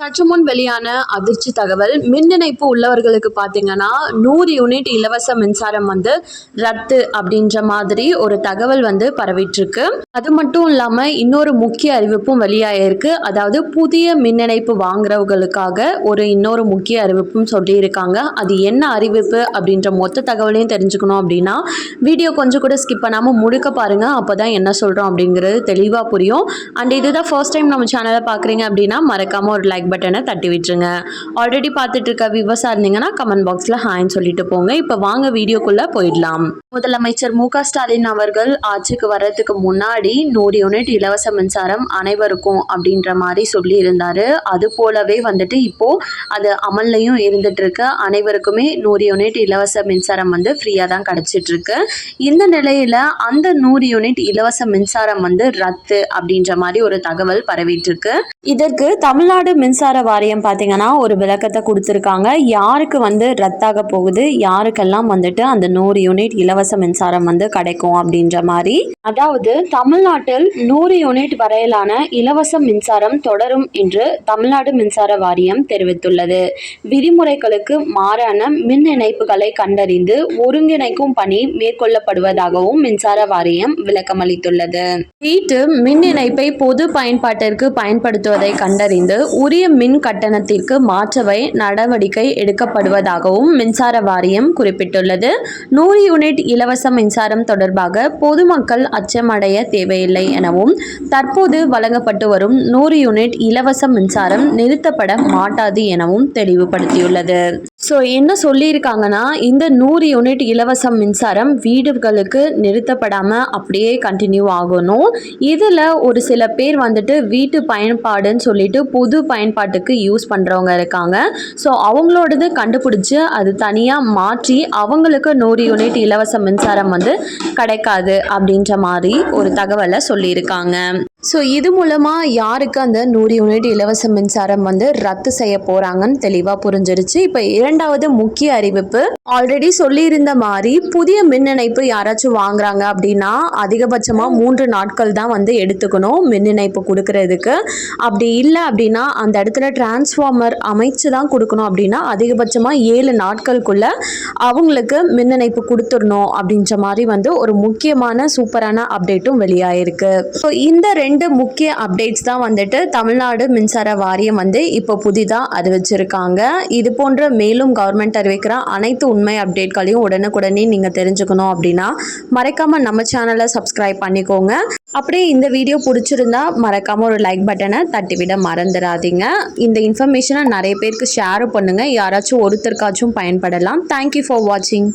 சற்று முன் வெளியான அதிர்ச்சி தகவல் மின் இணைப்பு உள்ளவர்களுக்கு பார்த்தீங்கன்னா நூறு யூனிட் இலவச மின்சாரம் வந்து ரத்து அப்படின்ற மாதிரி ஒரு தகவல் வந்து பரவிட்டுருக்கு. அது மட்டும் இல்லாமல் இன்னொரு முக்கிய அறிவிப்பும் வெளியாயிருக்கு. அதாவது புதிய மின் இணைப்பு வாங்குறவங்களுக்காக ஒரு இன்னொரு முக்கிய அறிவிப்பும் சொல்லியிருக்காங்க. அது என்ன அறிவிப்பு அப்படின்ற மொத்த தகவலையும் தெரிஞ்சுக்கணும் அப்படின்னா வீடியோ கொஞ்சம் கூட ஸ்கிப் பண்ணாமல் முழுக்க பாருங்கள் அப்போ தான் என்ன சொல்கிறோம் அப்படிங்கிறது தெளிவாக புரியும். அண்ட் இதுதான் ஃபர்ஸ்ட் டைம் நம்ம சேனலை பார்க்குறீங்க அப்படின்னா மறக்காமல் ஒரு லைக் பட்டனை தட்டி விட்டுருங்க. ஆல்ரெடி பார்த்துட்டு இருக்க விவசாயம் இருந்தீங்கன்னா கமெண்ட் பாக்ஸில் ஹாய்ன்னு சொல்லிட்டு போங்க. இப்போ வாங்க வீடியோக்குள்ளே போயிடலாம். முதலமைச்சர் மு ஸ்டாலின் அவர்கள் ஆட்சிக்கு வர்றதுக்கு முன்னாடி நூறு யூனிட் இலவச மின்சாரம் அனைவருக்கும் அப்படின்ற மாதிரி சொல்லியிருந்தார். அது போலவே வந்துட்டு இப்போ அது அமல்லையும் இருந்துட்டு இருக்கு அனைவருக்குமே நூறு யூனிட் இலவச மின்சாரம் வந்து ஃப்ரீயாக தான் கிடைச்சிட்டு இருக்கு இந்த நிலையில அந்த நூறு யூனிட் இலவச மின்சாரம் வந்து ரத்து அப்படின்ற மாதிரி ஒரு தகவல் பரவிட்டு இருக்கு இதற்கு தமிழ்நாடு மின்சார மின்சார வாரியம் பார்த்தீங்கன்னா ஒரு விளக்கத்தை கொடுத்துருக்காங்க. யாருக்கு வந்து ரத்தாக போகுது? யாருக்கெல்லாம் வந்துட்டு அந்த நூறு யூனிட் இலவச மின்சாரம் வந்து கிடைக்கும் அப்படின்ற மாதிரி. அதாவது தமிழ்நாட்டில் நூறு யூனிட் வரையிலான இலவச மின்சாரம் தொடரும் என்று தமிழ்நாடு மின்சார வாரியம் தெரிவித்துள்ளது. விதிமுறைகளுக்கு மாறான மின் இணைப்புகளை கண்டறிந்து ஒருங்கிணைக்கும் பணி மேற்கொள்ளப்படுவதாகவும் மின்சார வாரியம் விளக்கமளித்துள்ளது. வீட்டு மின் இணைப்பை பொது பயன்பாட்டிற்கு பயன்படுத்துவதை கண்டறிந்து உரிய மின் கட்டணத்திற்கு மாற்றவை நடவடிக்கை எடுக்கப்படுவதாகவும் மின்சார வாரியம் குறிப்பிட்டுள்ளது. நூறு யூனிட் இலவச மின்சாரம் தொடர்பாக பொதுமக்கள் அச்சமடைய தேவையில்லை எனவும் தற்போது வழங்கப்பட்டு வரும் நூறு யூனிட் இலவச மின்சாரம் நிறுத்தப்பட மாட்டாது எனவும் தெளிவுபடுத்தியுள்ளது. ஸோ என்ன சொல்லியிருக்காங்கன்னா இந்த நூறு யூனிட் இலவச மின்சாரம் வீடுகளுக்கு நிறுத்தப்படாமல் அப்படியே கண்டினியூ ஆகணும். இதில் ஒரு சில பேர் வந்துட்டு வீட்டு பயன்பாடுன்னு சொல்லிட்டு புது பயன் பயன்பாட்டுக்கு யூஸ் பண்ணுறவங்க இருக்காங்க. ஸோ அவங்களோடது கண்டுபிடிச்சி அது தனியாக மாற்றி அவங்களுக்கு நூறு யூனிட் இலவச மின்சாரம் வந்து கிடைக்காது அப்படின்ற மாதிரி ஒரு தகவலை சொல்லியிருக்காங்க. ஸோ இது மூலமாக யாருக்கு அந்த நூறு யூனிட் இலவச மின்சாரம் வந்து ரத்து செய்ய போகிறாங்கன்னு தெளிவாக புரிஞ்சிருச்சு. இப்போ இரண்டாவது முக்கிய அறிவிப்பு ஆல்ரெடி சொல்லியிருந்த மாதிரி புதிய மின் இணைப்பு யாராச்சும் வாங்குறாங்க அப்படின்னா அதிகபட்சமாக மூன்று நாட்கள் தான் வந்து எடுத்துக்கணும் மின் இணைப்பு கொடுக்கறதுக்கு. அப்படி இல்லை அப்படின்னா அந்த இடத்துல டிரான்ஸ்ஃபார்மர் அமைச்சு தான் கொடுக்கணும் அப்படின்னா அதிகபட்சமாக ஏழு நாட்களுக்குள்ள அவங்களுக்கு மின் இணைப்பு கொடுத்துடணும் அப்படின்ற மாதிரி வந்து ஒரு முக்கியமான சூப்பரான அப்டேட்டும் வெளியாயிருக்கு. ஸோ இந்த ரெண்டு முக்கிய அப்டேட்ஸ் தான் வந்துட்டு தமிழ்நாடு மின்சார வாரியம் வந்து இப்போ புதிதாக அறிவிச்சிருக்காங்க. இது போன்ற மேலும் கவர்மெண்ட் அறிவிக்கிற அனைத்து உண்மை அப்டேட்களையும் உடனுக்குடனே நீங்கள் தெரிஞ்சுக்கணும் அப்படின்னா மறக்காமல் நம்ம சேனலை சப்ஸ்கிரைப் பண்ணிக்கோங்க. அப்படியே இந்த வீடியோ பிடிச்சிருந்தா மறக்காமல் ஒரு லைக் பட்டனை தட்டிவிட மறந்துடாதீங்க. இந்த இன்ஃபர்மேஷனை நிறைய பேருக்கு ஷேர் பண்ணுங்கள் யாராச்சும் ஒருத்தருக்காச்சும் பயன்படலாம். தேங்க்யூ ஃபார் வாட்சிங்